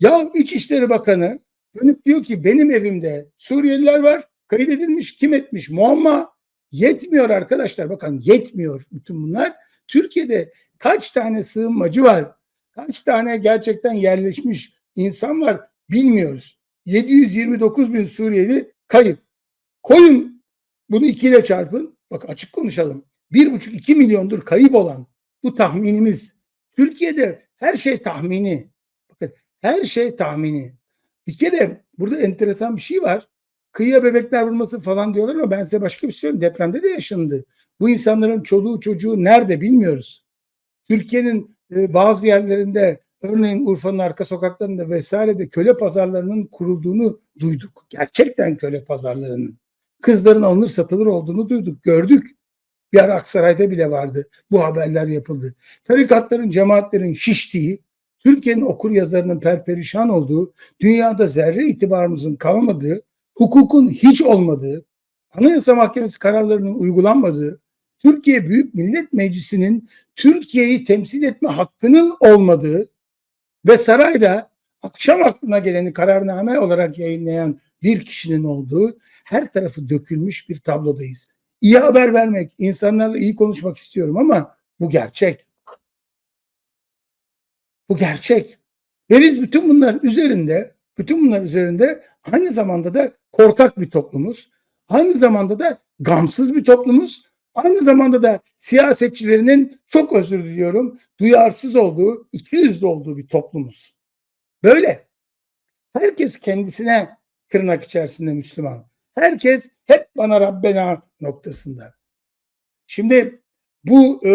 Ya İçişleri Bakanı dönüp diyor ki benim evimde Suriyeliler var. Kaydedilmiş. Kim etmiş? Muamma. Yetmiyor arkadaşlar. Bakın yetmiyor bütün bunlar. Türkiye'de kaç tane sığınmacı var? Kaç tane gerçekten yerleşmiş insan var bilmiyoruz. 729 bin Suriyeli kayıp. Koyun bunu ikiyle çarpın. Bak açık konuşalım. Bir buçuk iki milyondur kayıp olan bu tahminimiz. Türkiye'de her şey tahmini. Her şey tahmini. Bir kere burada enteresan bir şey var. Kıyıya bebekler vurması falan diyorlar ama ben size başka bir şey söyleyeyim. Depremde de yaşandı. Bu insanların çoluğu çocuğu nerede bilmiyoruz. Türkiye'nin e, bazı yerlerinde örneğin Urfa'nın arka sokaklarında vesairede köle pazarlarının kurulduğunu duyduk. Gerçekten köle pazarlarının. Kızların alınır satılır olduğunu duyduk, gördük. Bir ara Aksaray'da bile vardı. Bu haberler yapıldı. Tarikatların, cemaatlerin şiştiği, Türkiye'nin okur yazarının perperişan olduğu, dünyada zerre itibarımızın kalmadığı, hukukun hiç olmadığı, Anayasa Mahkemesi kararlarının uygulanmadığı, Türkiye Büyük Millet Meclisi'nin Türkiye'yi temsil etme hakkının olmadığı ve sarayda akşam aklına geleni kararname olarak yayınlayan bir kişinin olduğu her tarafı dökülmüş bir tablodayız. İyi haber vermek, insanlarla iyi konuşmak istiyorum ama bu gerçek. Bu gerçek. Ve biz bütün bunlar üzerinde, bütün bunlar üzerinde aynı zamanda da korkak bir toplumuz. Aynı zamanda da gamsız bir toplumuz. Aynı zamanda da siyasetçilerinin çok özür diliyorum duyarsız olduğu, ikiyüzlü olduğu bir toplumuz. Böyle. Herkes kendisine tırnak içerisinde Müslüman. Herkes hep bana Rabbena noktasında. Şimdi bu e,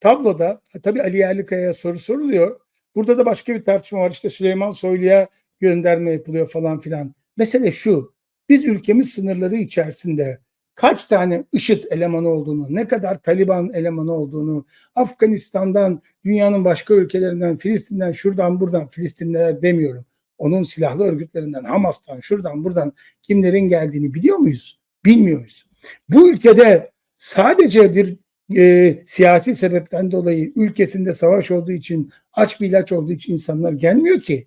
tabloda tabii Ali Yerlikaya'ya soru soruluyor. Burada da başka bir tartışma var. İşte Süleyman Soylu'ya gönderme yapılıyor falan filan. Mesele şu. Biz ülkemiz sınırları içerisinde kaç tane IŞİD elemanı olduğunu, ne kadar Taliban elemanı olduğunu, Afganistan'dan, dünyanın başka ülkelerinden, Filistin'den, şuradan buradan, Filistinliler demiyorum. Onun silahlı örgütlerinden, Hamas'tan, şuradan buradan kimlerin geldiğini biliyor muyuz? Bilmiyoruz. Bu ülkede sadece bir e, siyasi sebepten dolayı ülkesinde savaş olduğu için, aç bir ilaç olduğu için insanlar gelmiyor ki.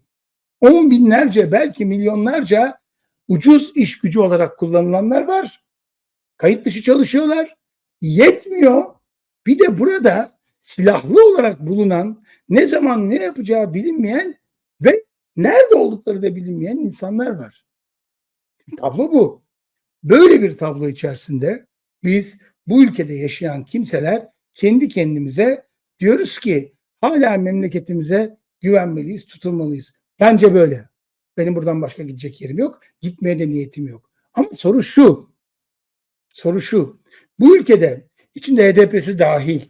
On binlerce belki milyonlarca ucuz iş gücü olarak kullanılanlar var. Kayıt dışı çalışıyorlar. Yetmiyor. Bir de burada silahlı olarak bulunan, ne zaman ne yapacağı bilinmeyen ve nerede oldukları da bilinmeyen insanlar var. Tablo bu. Böyle bir tablo içerisinde biz bu ülkede yaşayan kimseler kendi kendimize diyoruz ki hala memleketimize güvenmeliyiz, tutulmalıyız. Bence böyle. Benim buradan başka gidecek yerim yok. Gitmeye de niyetim yok. Ama soru şu. Soru şu. Bu ülkede içinde HDP'si dahil,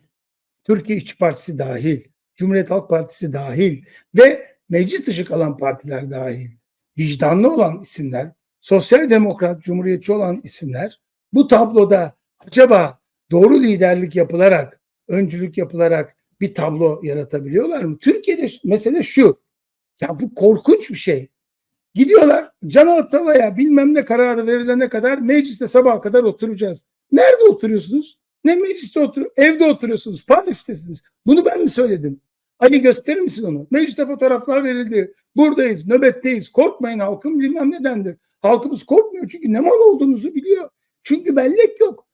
Türkiye İşçi Partisi dahil, Cumhuriyet Halk Partisi dahil ve meclis dışı kalan partiler dahil, vicdanlı olan isimler, sosyal demokrat, cumhuriyetçi olan isimler bu tabloda acaba doğru liderlik yapılarak, öncülük yapılarak bir tablo yaratabiliyorlar mı? Türkiye'de mesele şu. Ya bu korkunç bir şey. Gidiyorlar Can Atalay'a bilmem ne kararı verilene kadar mecliste sabaha kadar oturacağız. Nerede oturuyorsunuz? Ne mecliste otur, evde oturuyorsunuz, Paris'tesiniz. Bunu ben mi söyledim? Ali gösterir misin onu? Mecliste fotoğraflar verildi. Buradayız, nöbetteyiz. Korkmayın halkım bilmem nedendir. Halkımız korkmuyor çünkü ne mal olduğunuzu biliyor. Çünkü bellek yok.